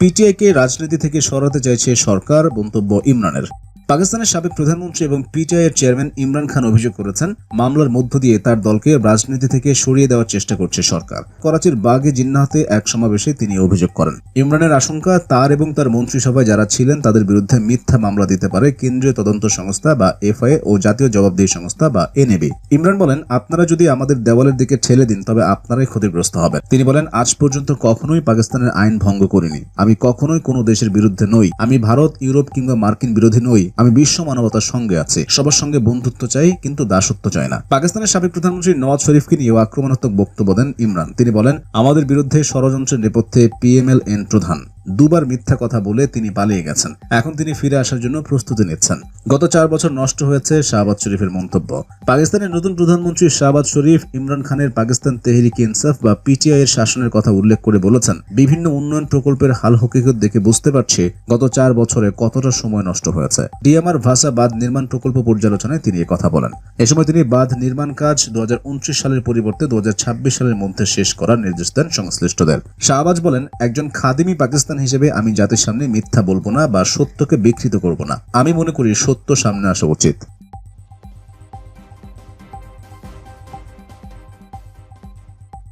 পিটিআইকে রাজনীতি থেকে সরাতে চাইছে সরকার মন্তব্য ইমরানের। পাকিস্তানের সাবেক প্রধানমন্ত্রী এবং পিটিআই এর চেয়ারম্যান ইমরান খান অভিযোগ করেছেন, মামলার মধ্য দিয়ে তার দলকে রাজনীতি থেকে সরিয়ে দেওয়ার চেষ্টা করছে সরকার। করাচির বাগে জিন্নাহতে এক সমাবেশে তিনি অভিযোগ করেন। ইমরানের আশঙ্কা, তার এবং তার মন্ত্রিসভায় যারা ছিলেন, তাদের বিরুদ্ধে মিথ্যা মামলা দিতে পারে কেন্দ্রীয় তদন্ত সংস্থা বা এফআইএ ও জাতীয় জবাবদিহি সংস্থা বা এনএবি। ইমরান বলেন, আপনারা যদি আমাদের দেওয়ালের দিকে ঠেলে দিন, তবে আপনারাই ক্ষতিগ্রস্ত হবেন। তিনি বলেন, আজ পর্যন্ত কখনোই পাকিস্তানের আইন ভঙ্গ করিনি। আমি কখনোই কোনো দেশের বিরুদ্ধে নই। আমি ভারত, ইউরোপ কিংবা মার্কিন বিরোধী নই। আমি বিশ্ব মানবতার সঙ্গে আছি। সবার সঙ্গে বন্ধুত্ব চাই, কিন্তু দাসত্ব চাই না। পাকিস্তানের সাবেক প্রধানমন্ত্রী নওয়াজ শরীফকে নিয়েও আক্রমণাত্মক বক্তব্য দেন ইমরান। তিনি বলেন, আমাদের বিরুদ্ধে ষড়যন্ত্রের নেপথ্যে পিএমএল এন প্রধান। দুবার মিথ্যা কথা বলে তিনি পালিয়ে গেছেন। এখন তিনি ফিরে আসার জন্য প্রস্তুতি নিচ্ছেন। গত চার বছর নষ্ট হয়েছে শাহবাজ শরীফের মন্তব্য। পাকিস্তানের নতুন প্রধানমন্ত্রী শাহবাজ শরীফ ইমরান খানের পাকিস্তান তেহরিক ইনসাফ বা পিটিআই এর শাসনের কথা উল্লেখ করে বলেছেন, বিভিন্ন উন্নয়ন প্রকল্পের হাল হকিকত দেখে বুঝতে পারছি গত চার বছরে কতটা সময় নষ্ট হয়েছে। ডিএমআর ভাষা বাঁধ নির্মাণ প্রকল্প পর্যালোচনায় তিনি কথা বলেন। এ সময় তিনি বাঁধ নির্মাণ কাজ দু হাজার উনত্রিশ সালের পরিবর্তে দু হাজার ছাব্বিশ সালের মধ্যে শেষ করার নির্দেশ দেন সংশ্লিষ্টদের। শাহবাজ বলেন, একজন খাদিমি পাকিস্তান হিসেবে আমি জাতির সামনে মিথ্যা বলব না বা সত্যকে বিকৃত করব না। আমি মনে করি সত্য সামনে আসা উচিত।